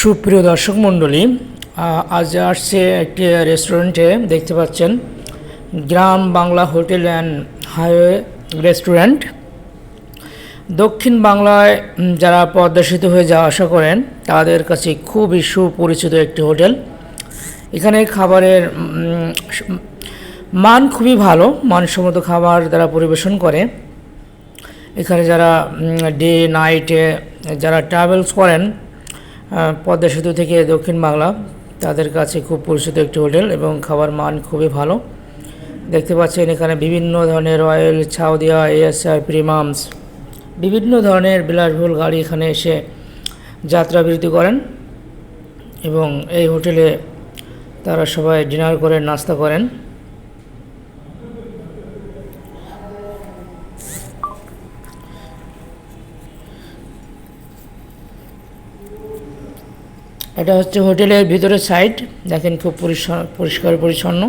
সুপ্রিয় দর্শক মণ্ডলী আজ আসছে একটি রেস্টুরেন্টে দেখতে পাচ্ছেন, Gram Bangla hotel and highway restaurant দক্ষিণ বাংলায় যারা পদ্মা সেতু হয়ে যাওয়া আসা করেন, তাদের কাছে খুবই সুপরিচিত একটি হোটেল। এখানে খাবারের মান খুবই ভালো, মানসম্মত খাবার তারা পরিবেশন করে। এখানে যারা ডে নাইটে যারা ট্রাভেলস করেন পদ্মা সেতু থেকে দক্ষিণ বাংলা, তাদের কাছে খুব পরিচিত একটি হোটেল এবং খাবার মান খুবই ভালো। দেখতে পাচ্ছেন এখানে বিভিন্ন ধরনের রয়্যাল ছাউদিয়া এএসআর প্রিমামস, বিভিন্ন ধরনের বিলাসবহুল গাড়ি এখানে এসে যাত্রা বিরতি করেন এবং এই হোটেলে তারা সবাই ডিনার করেন নাস্তা করেন। এটা হচ্ছে হোটেলের ভিতরের সাইড দেখেন খুব পরিষ্কার পরিষ্কার পরিচ্ছন্ন।